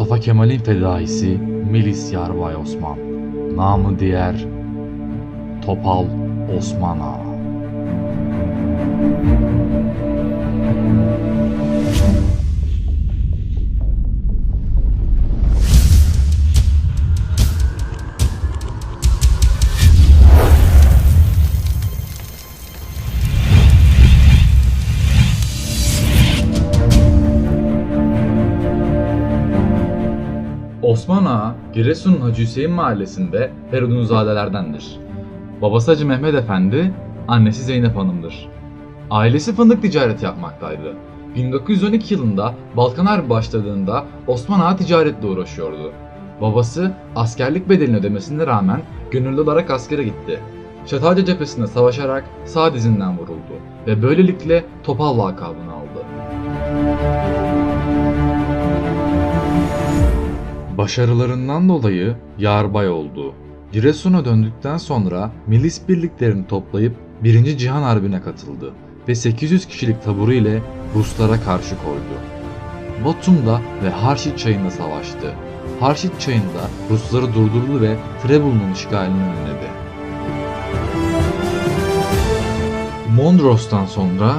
Mustafa Kemal'in fedaisi Milis Yarbay Osman. Namı diğer Topal Osman Ağa. Osman Ağa, Giresun'un Hacı Hüseyin mahallesinde Feridunzadelerdendir. Babası Hacı Mehmet Efendi, annesi Zeynep Hanım'dır. Ailesi fındık ticareti yapmaktaydı. 1912 yılında Balkan başladığında Osman Ağa ticaretle uğraşıyordu. Babası askerlik bedelini ödemesine rağmen gönüllü olarak askere gitti. Çatalca cephesinde savaşarak sağ dizinden vuruldu ve böylelikle Topal lakabını aldı. Başarılarından dolayı yarbay oldu. Giresun'a döndükten sonra milis birliklerini toplayıp 1. Cihan Harbi'ne katıldı ve 800 kişilik taburu ile Ruslara karşı koydu. Batum'da ve Harşit Çayı'nda savaştı. Harşit Çayı'nda Rusları durdurdu ve Trebul'un işgalini önledi. Mondros'tan sonra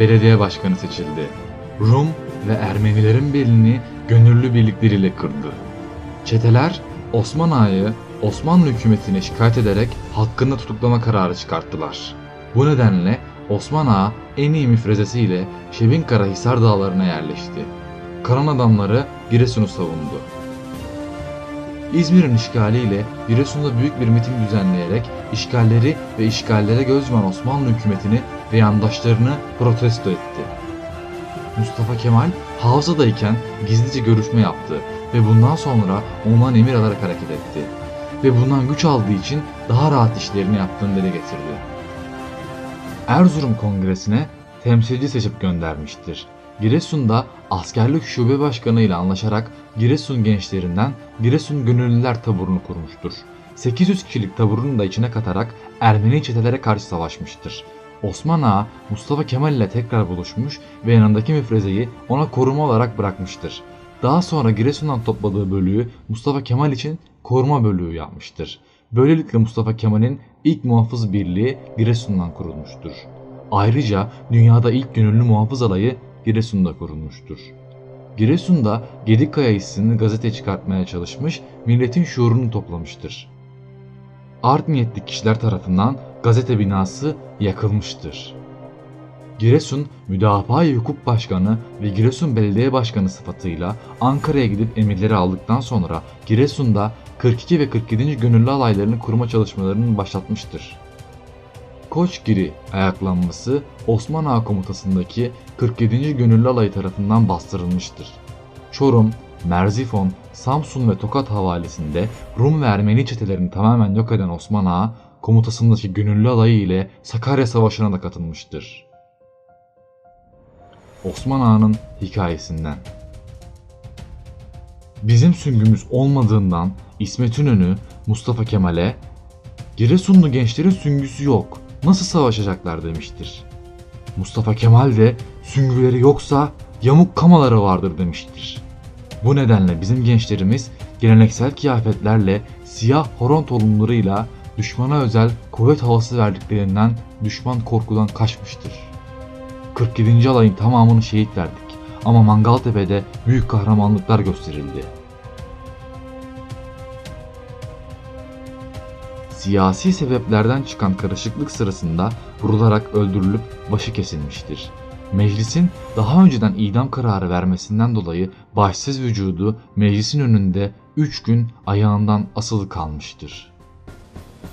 belediye başkanı seçildi. Rum ve Ermenilerin belini gönüllü birlikleriyle kırdı. Çeteler Osman Ağa'yı Osmanlı hükümetine şikayet ederek hakkında tutuklama kararı çıkarttılar. Bu nedenle Osman Ağa en iyi müfrezesiyle Şebinkara Hisar dağlarına yerleşti. Karan adamları Giresun'u savundu. İzmir'in işgaliyle Giresun'da büyük bir miting düzenleyerek işgalleri ve işgallere göz yuman Osmanlı hükümetini ve yandaşlarını protesto etti. Mustafa Kemal Havza'dayken gizlice görüşme yaptı ve bundan sonra ondan emir alarak hareket etti. Ve bundan güç aldığı için daha rahat işlerini yaptığını dile getirdi. Erzurum Kongresi'ne temsilci seçip göndermiştir. Giresun'da askerlik şube başkanı ile anlaşarak Giresun gençlerinden Giresun Gönüllüler taburunu kurmuştur. 800 kişilik taburunu da içine katarak Ermeni çetelere karşı savaşmıştır. Osman Ağa Mustafa Kemal ile tekrar buluşmuş ve yanındaki müfrezeyi ona koruma olarak bırakmıştır. Daha sonra Giresun'dan topladığı bölüğü Mustafa Kemal için koruma bölüğü yapmıştır. Böylelikle Mustafa Kemal'in ilk muhafız birliği Giresun'dan kurulmuştur. Ayrıca dünyada ilk gönüllü muhafız alayı Giresun'da kurulmuştur. Giresun'da Gedikkaya isimli gazete çıkartmaya çalışmış, milletin şuurunu toplamıştır. Art niyetli kişiler tarafından gazete binası yakılmıştır. Giresun Müdafaa-i Hukuk Başkanı ve Giresun Belediye Başkanı sıfatıyla Ankara'ya gidip emirleri aldıktan sonra Giresun'da 42 ve 47. gönüllü alaylarını kurma çalışmalarını başlatmıştır. Koçgiri ayaklanması Osman Ağa komutasındaki 47. Gönüllü Alayı tarafından bastırılmıştır. Çorum, Merzifon, Samsun ve Tokat havalisinde Rum ve Ermeni çetelerini tamamen yok eden Osman Ağa, komutasındaki Gönüllü Alayı ile Sakarya Savaşı'na da katılmıştır. Osman Ağa'nın hikayesinden Bizim süngümüz olmadığından İsmet İnönü Mustafa Kemal'e Giresunlu gençlerin süngüsü yok. Nasıl savaşacaklar demiştir. Mustafa Kemal de süngüleri yoksa yamuk kamaları vardır demiştir. Bu nedenle bizim gençlerimiz geleneksel kıyafetlerle siyah horon tulumlarıyla düşmana özel kuvvet havası verdiklerinden düşman korkudan kaçmıştır. 47. alayın tamamını şehit verdik ama Mangaltepe'de büyük kahramanlıklar gösterildi. Siyasi sebeplerden çıkan karışıklık sırasında vurularak öldürülüp başı kesilmiştir. Meclisin daha önceden idam kararı vermesinden dolayı başsız vücudu meclisin önünde 3 gün ayağından asılı kalmıştır.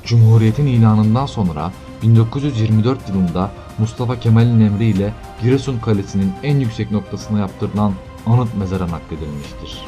Cumhuriyetin ilanından sonra 1924 yılında Mustafa Kemal'in emriyle Giresun Kalesi'nin en yüksek noktasına yaptırılan anıt mezara nakledilmiştir.